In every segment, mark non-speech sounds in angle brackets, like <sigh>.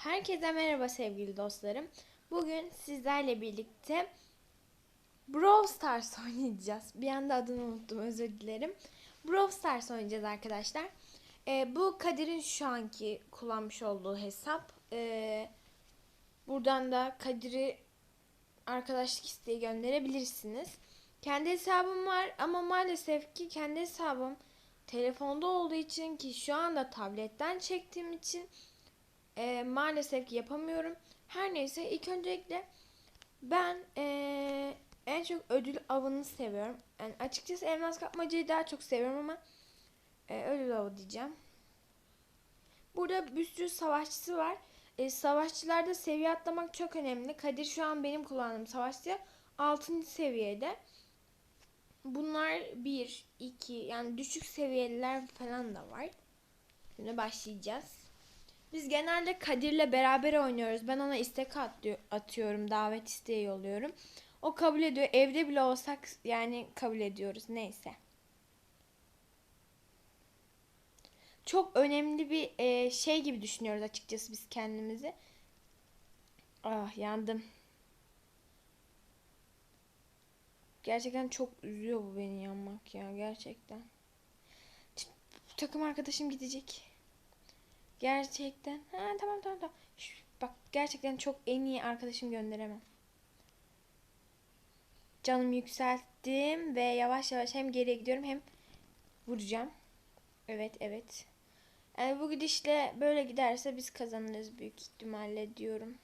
Herkese merhaba sevgili dostlarım. Bugün sizlerle birlikte Brawl Stars <laughs> oynayacağız. Bir anda adını unuttum özür dilerim. Brawl Stars oynayacağız arkadaşlar. Ee, bu Kadir'in şu anki kullanmış olduğu hesap. Ee, buradan da Kadir'i arkadaşlık isteği gönderebilirsiniz. Kendi hesabım var ama maalesef ki kendi hesabım telefonda olduğu için ki şu anda tabletten çektiğim için e, maalesef ki yapamıyorum. Her neyse ilk öncelikle ben e, en çok ödül avını seviyorum. Yani açıkçası elmas kapmacayı daha çok seviyorum ama e, ödül avı diyeceğim. Burada bir sürü savaşçısı var. E, savaşçılarda seviye atlamak çok önemli. Kadir şu an benim kullandığım savaşçı 6. seviyede. Bunlar 1, 2 yani düşük seviyeliler falan da var. Şimdi başlayacağız. Biz genelde Kadir'le beraber oynuyoruz. Ben ona istek atıyor, atıyorum. Davet isteği yolluyorum. O kabul ediyor. Evde bile olsak yani kabul ediyoruz. Neyse. Çok önemli bir e, şey gibi düşünüyoruz açıkçası biz kendimizi. Ah yandım. Gerçekten çok üzüyor bu beni yanmak ya gerçekten. Takım arkadaşım gidecek. Gerçekten. Ha tamam tamam tamam. Şş, bak gerçekten çok en iyi arkadaşım gönderemem. Canımı yükselttim ve yavaş yavaş hem geriye gidiyorum hem vuracağım. Evet evet. Yani bu gidişle böyle giderse biz kazanırız büyük ihtimalle diyorum.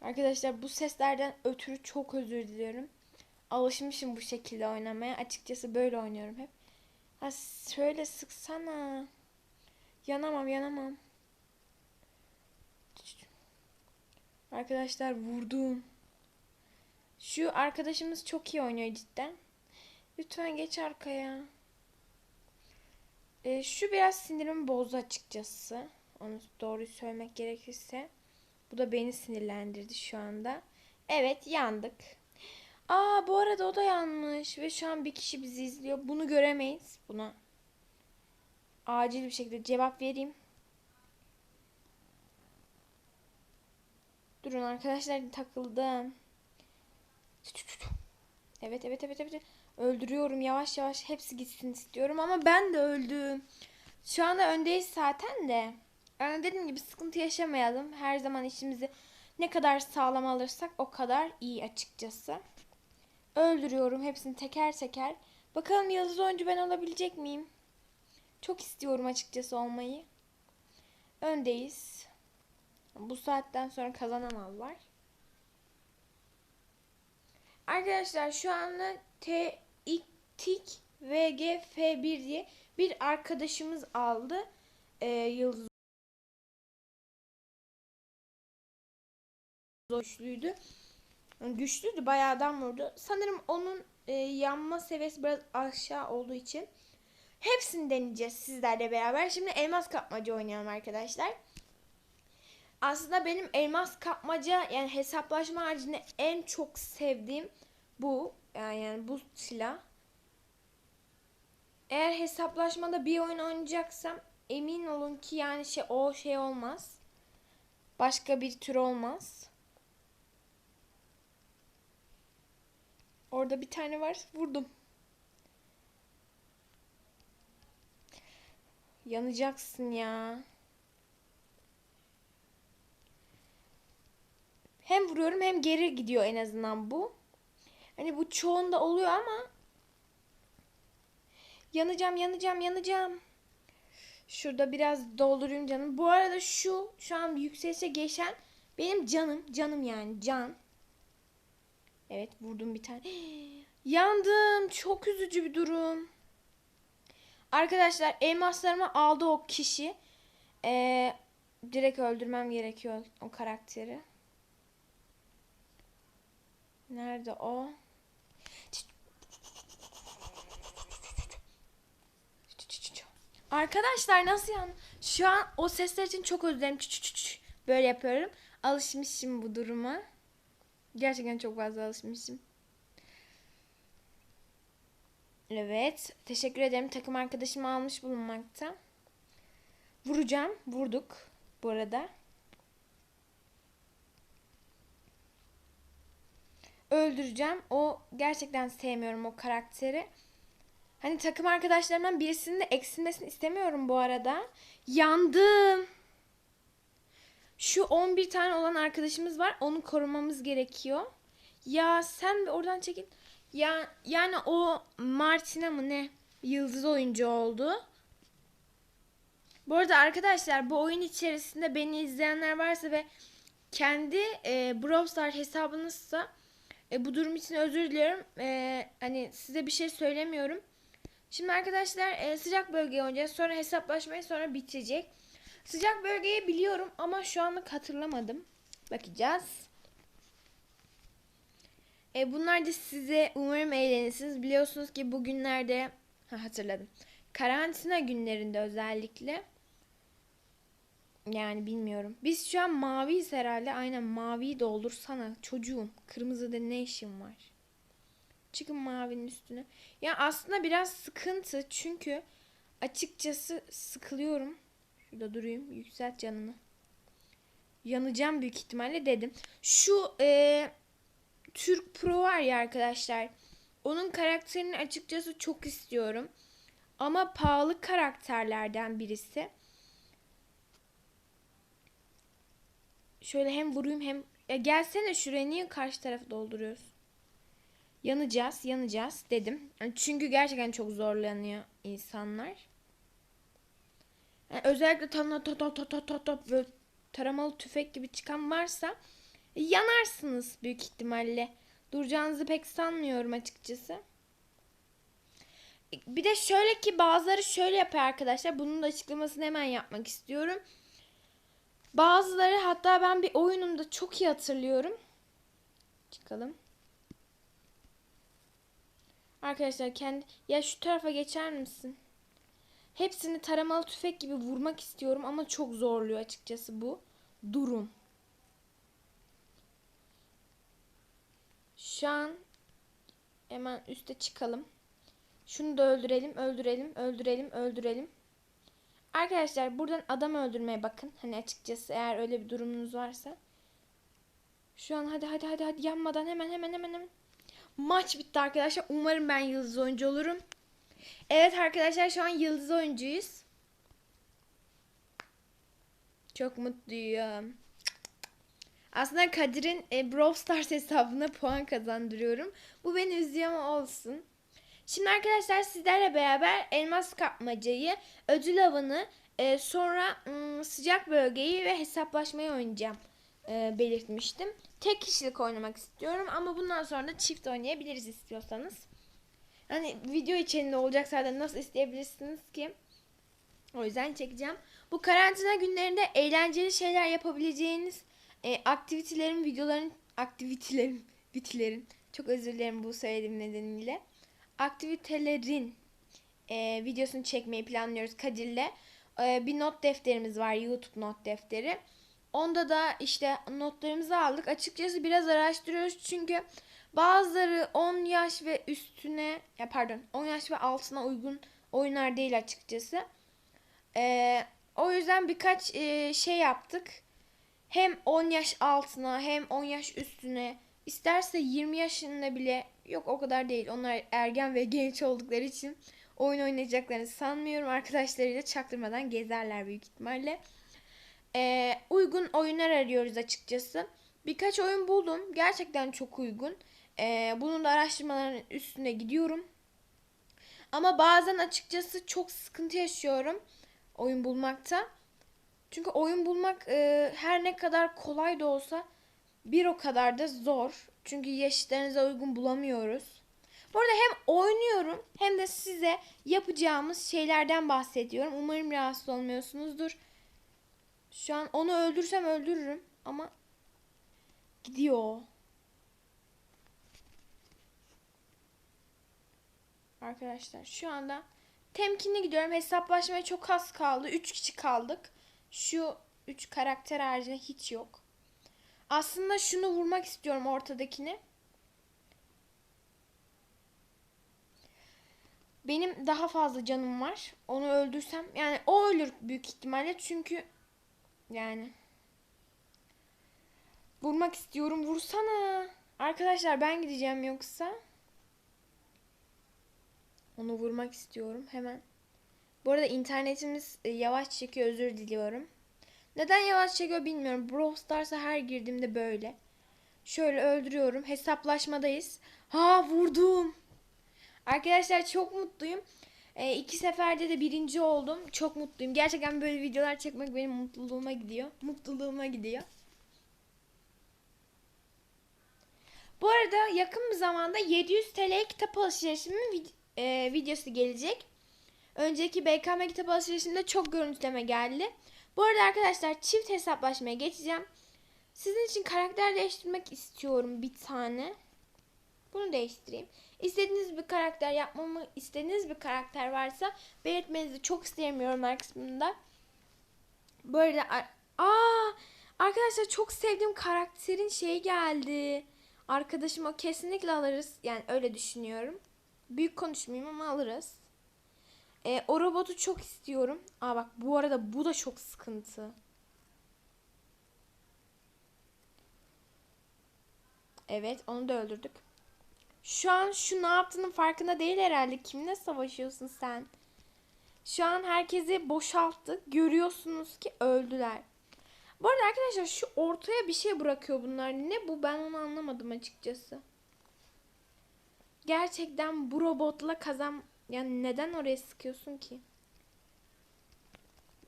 Arkadaşlar bu seslerden ötürü çok özür diliyorum. Alışmışım bu şekilde oynamaya. Açıkçası böyle oynuyorum hep. Ha şöyle sıksana. Yanamam yanamam. Arkadaşlar vurdum. Şu arkadaşımız çok iyi oynuyor cidden. Lütfen geç arkaya. Ee, şu biraz sinirimi bozdu açıkçası. Onu doğruyu söylemek gerekirse. Bu da beni sinirlendirdi şu anda. Evet yandık. Aa bu arada o da yanmış ve şu an bir kişi bizi izliyor. Bunu göremeyiz. Buna acil bir şekilde cevap vereyim. Durun arkadaşlar takıldım. Evet evet evet evet. Öldürüyorum yavaş yavaş hepsi gitsin istiyorum ama ben de öldüm. Şu anda öndeyiz zaten de. Yani dediğim gibi sıkıntı yaşamayalım. Her zaman işimizi ne kadar sağlam alırsak o kadar iyi açıkçası. Öldürüyorum hepsini teker teker. Bakalım yıldız oyuncu ben olabilecek miyim? Çok istiyorum açıkçası olmayı. Öndeyiz. Bu saatten sonra kazanamazlar. Arkadaşlar şu anda T TIK VG F1 diye bir arkadaşımız aldı. Ee, yıldız güçlüydü. Güçlüydü bayağı adam vurdu. Sanırım onun e, yanma seviyesi biraz aşağı olduğu için hepsini deneyeceğiz sizlerle beraber. Şimdi elmas kapmaca oynayalım arkadaşlar. Aslında benim elmas kapmaca yani hesaplaşma haricinde en çok sevdiğim bu. Yani, yani bu silah. Eğer hesaplaşmada bir oyun oynayacaksam emin olun ki yani şey o şey olmaz. Başka bir tür olmaz. Orada bir tane var. Vurdum. Yanacaksın ya. Hem vuruyorum hem geri gidiyor en azından bu. Hani bu çoğunda oluyor ama yanacağım, yanacağım, yanacağım. Şurada biraz doldurayım canım. Bu arada şu şu an yükselişe geçen benim canım, canım yani can. Evet vurdum bir tane. <gasps> Yandım. Çok üzücü bir durum. Arkadaşlar elmaslarımı aldı o kişi. Ee, direkt öldürmem gerekiyor o karakteri. Nerede o? Arkadaşlar nasıl yan? Şu an o sesler için çok özür dilerim. Böyle yapıyorum. Alışmışım bu duruma. Gerçekten çok fazla alışmışım. Evet. Teşekkür ederim. Takım arkadaşımı almış bulunmakta. Vuracağım. Vurduk. Bu arada. Öldüreceğim. O gerçekten sevmiyorum o karakteri. Hani takım arkadaşlarımdan birisinin de eksilmesini istemiyorum bu arada. Yandım. Şu 11 tane olan arkadaşımız var. Onu korumamız gerekiyor. Ya sen bir oradan çekin. Ya yani o Martina mı ne? Yıldız oyuncu oldu. Bu arada arkadaşlar bu oyun içerisinde beni izleyenler varsa ve kendi e, Brawl hesabınızsa e, bu durum için özür diliyorum. E, hani size bir şey söylemiyorum. Şimdi arkadaşlar e, sıcak bölgeye oynayacağız. Sonra hesaplaşmayı sonra bitecek. Sıcak bölgeyi biliyorum ama şu anlık hatırlamadım. Bakacağız. E, bunlar da size umarım eğlenirsiniz. Biliyorsunuz ki bugünlerde ha, hatırladım. Karantina günlerinde özellikle yani bilmiyorum. Biz şu an maviyiz herhalde. Aynen maviyi doldursana çocuğum. Kırmızıda ne işin var? Çıkın mavinin üstüne. Ya aslında biraz sıkıntı çünkü açıkçası sıkılıyorum. Şurada durayım. Yükselt canını. Yanacağım büyük ihtimalle dedim. Şu e, Türk Pro var ya arkadaşlar. Onun karakterini açıkçası çok istiyorum. Ama pahalı karakterlerden birisi. Şöyle hem vurayım hem... Ya gelsene şuraya niye karşı tarafı dolduruyorsun? Yanacağız, yanacağız dedim. Çünkü gerçekten çok zorlanıyor insanlar. Yani özellikle tam top top top top top top böyle taramalı tüfek gibi çıkan varsa yanarsınız büyük ihtimalle. Duracağınızı pek sanmıyorum açıkçası. Bir de şöyle ki bazıları şöyle yapıyor arkadaşlar. Bunun da açıklamasını hemen yapmak istiyorum. Bazıları hatta ben bir oyunumda çok iyi hatırlıyorum. Çıkalım. Arkadaşlar kendi ya şu tarafa geçer misin? Hepsini taramalı tüfek gibi vurmak istiyorum ama çok zorluyor açıkçası bu durum. Şu an hemen üste çıkalım. Şunu da öldürelim, öldürelim, öldürelim, öldürelim. Arkadaşlar buradan adam öldürmeye bakın. Hani açıkçası eğer öyle bir durumunuz varsa. Şu an hadi hadi hadi hadi yanmadan hemen hemen hemen hemen. Maç bitti arkadaşlar. Umarım ben yıldız oyuncu olurum. Evet arkadaşlar şu an yıldız oyuncuyuz. Çok mutluyum. Aslında Kadir'in e, Brawl Stars hesabına puan kazandırıyorum. Bu beni üzüyor ama olsun. Şimdi arkadaşlar sizlerle beraber elmas kapmacayı, ödül avını, e, sonra ım, sıcak bölgeyi ve hesaplaşmayı oynayacağım e, belirtmiştim. Tek kişilik oynamak istiyorum ama bundan sonra da çift oynayabiliriz istiyorsanız. Hani video içinde olacak zaten nasıl isteyebilirsiniz ki? O yüzden çekeceğim. Bu karantina günlerinde eğlenceli şeyler yapabileceğiniz e, aktivitelerin, videoların, aktivitelerin, <laughs> bitilerin. Çok özür dilerim bu söylediğim nedeniyle. Aktivitelerin e, videosunu çekmeyi planlıyoruz Kadir'le. E, bir not defterimiz var, YouTube not defteri. Onda da işte notlarımızı aldık. Açıkçası biraz araştırıyoruz çünkü bazıları 10 yaş ve üstüne ya pardon 10 yaş ve altına uygun oyunlar değil açıkçası. Ee, o yüzden birkaç e, şey yaptık. Hem 10 yaş altına hem 10 yaş üstüne isterse 20 yaşında bile yok o kadar değil. Onlar ergen ve genç oldukları için oyun oynayacaklarını sanmıyorum. Arkadaşlarıyla çaktırmadan gezerler büyük ihtimalle e, uygun oyunlar arıyoruz açıkçası. Birkaç oyun buldum. Gerçekten çok uygun. E, bunun da araştırmaların üstüne gidiyorum. Ama bazen açıkçası çok sıkıntı yaşıyorum oyun bulmakta. Çünkü oyun bulmak e, her ne kadar kolay da olsa bir o kadar da zor. Çünkü yaşlarınıza uygun bulamıyoruz. Bu arada hem oynuyorum hem de size yapacağımız şeylerden bahsediyorum. Umarım rahatsız olmuyorsunuzdur. Şu an onu öldürsem öldürürüm ama gidiyor. Arkadaşlar şu anda temkinli gidiyorum. Hesaplaşmaya çok az kaldı. 3 kişi kaldık. Şu 3 karakter haricinde hiç yok. Aslında şunu vurmak istiyorum ortadakini. benim daha fazla canım var. Onu öldürsem yani o ölür büyük ihtimalle çünkü yani vurmak istiyorum. Vursana. Arkadaşlar ben gideceğim yoksa. Onu vurmak istiyorum hemen. Bu arada internetimiz e, yavaş çekiyor özür diliyorum. Neden yavaş çekiyor bilmiyorum. Brawl Stars'a her girdiğimde böyle. Şöyle öldürüyorum. Hesaplaşmadayız. Ha vurdum. Arkadaşlar çok mutluyum. E, iki seferde de birinci oldum. Çok mutluyum. Gerçekten böyle videolar çekmek benim mutluluğuma gidiyor. Mutluluğuma gidiyor. Bu arada yakın bir zamanda 700 TL kitap alışverişimin e, videosu gelecek. Önceki BKM kitap alışverişimde çok görüntüleme geldi. Bu arada arkadaşlar çift hesaplaşmaya geçeceğim. Sizin için karakter değiştirmek istiyorum bir tane. Bunu değiştireyim. İstediğiniz bir karakter yapmamı istediğiniz bir karakter varsa belirtmenizi çok isterim yorumlar kısmında. Arada aa arkadaşlar çok sevdiğim karakterin şeyi geldi. Arkadaşım o kesinlikle alırız. Yani öyle düşünüyorum. Büyük konuşmayayım ama alırız. E, o robotu çok istiyorum. Aa bak bu arada bu da çok sıkıntı. Evet onu da öldürdük. Şu an şu ne yaptığının farkında değil herhalde. Kimle savaşıyorsun sen? Şu an herkesi boşalttık. Görüyorsunuz ki öldüler. Bu arada arkadaşlar şu ortaya bir şey bırakıyor bunlar. Ne bu ben onu anlamadım açıkçası. Gerçekten bu robotla kazan... Yani neden oraya sıkıyorsun ki?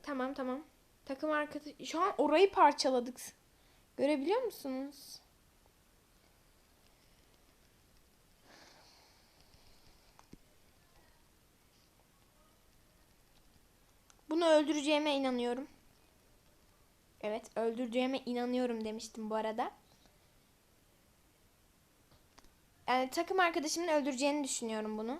Tamam tamam. Takım arkadaş... Şu an orayı parçaladık. Görebiliyor musunuz? Bunu öldüreceğime inanıyorum. Evet öldüreceğime inanıyorum demiştim bu arada. Yani takım arkadaşımın öldüreceğini düşünüyorum bunu.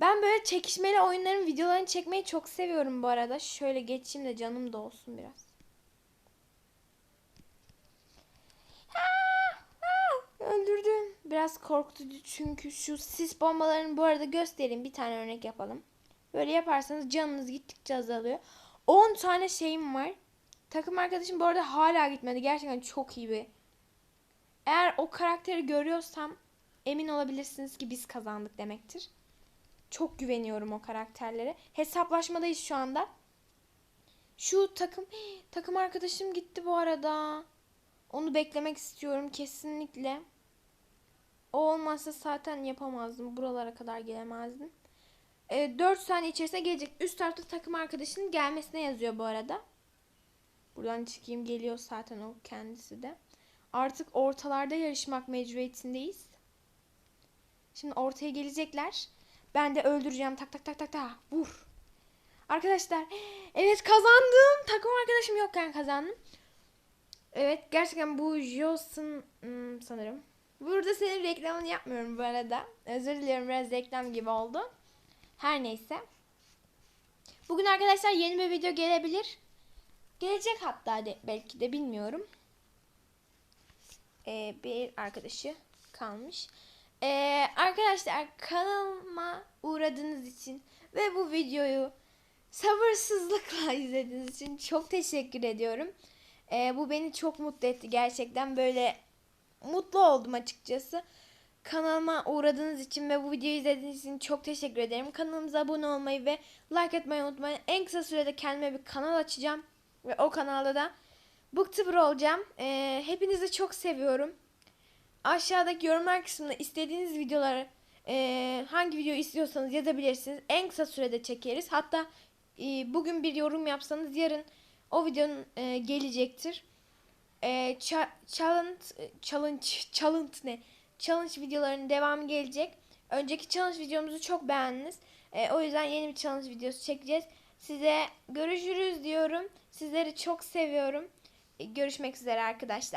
Ben böyle çekişmeli oyunların videolarını çekmeyi çok seviyorum bu arada. Şöyle geçeyim de canım da olsun biraz. Öldürdüm. Biraz korkutucu çünkü şu sis bombalarını bu arada göstereyim. Bir tane örnek yapalım. Böyle yaparsanız canınız gittikçe azalıyor. 10 tane şeyim var. Takım arkadaşım bu arada hala gitmedi. Gerçekten çok iyi bir. Eğer o karakteri görüyorsam emin olabilirsiniz ki biz kazandık demektir. Çok güveniyorum o karakterlere. Hesaplaşmadayız şu anda. Şu takım takım arkadaşım gitti bu arada. Onu beklemek istiyorum kesinlikle. O olmazsa zaten yapamazdım. Buralara kadar gelemezdim. E, 4 saniye içerisinde gelecek. Üst tarafta takım arkadaşının gelmesine yazıyor bu arada. Buradan çıkayım geliyor zaten o kendisi de. Artık ortalarda yarışmak mecburiyetindeyiz. Şimdi ortaya gelecekler. Ben de öldüreceğim. Tak tak tak tak tak. Vur. Arkadaşlar. Evet kazandım. Takım arkadaşım yokken kazandım. Evet gerçekten bu Johnson hmm, sanırım. Burada senin reklamını yapmıyorum bu arada. Özür diliyorum biraz reklam gibi oldu. Her neyse. Bugün arkadaşlar yeni bir video gelebilir. Gelecek hatta de, belki de bilmiyorum. Ee, bir arkadaşı kalmış. Ee, arkadaşlar kanalıma uğradığınız için ve bu videoyu sabırsızlıkla <laughs> izlediğiniz için çok teşekkür ediyorum. Ee, bu beni çok mutlu etti gerçekten böyle mutlu oldum açıkçası. Kanalıma uğradığınız için ve bu videoyu izlediğiniz için çok teşekkür ederim. Kanalımıza abone olmayı ve like etmeyi unutmayın. En kısa sürede kendime bir kanal açacağım. Ve o kanalda da Booktuber olacağım. Ee, hepinizi çok seviyorum. Aşağıdaki yorumlar kısmında istediğiniz videoları e, hangi video istiyorsanız yazabilirsiniz. En kısa sürede çekeriz. Hatta e, bugün bir yorum yapsanız yarın o videonun e, gelecektir. E, cha- challenge, challenge, challenge ne? Challenge videolarının devamı gelecek. Önceki challenge videomuzu çok beğendiniz. E, o yüzden yeni bir challenge videosu çekeceğiz. Size görüşürüz diyorum. Sizleri çok seviyorum. E, görüşmek üzere arkadaşlar.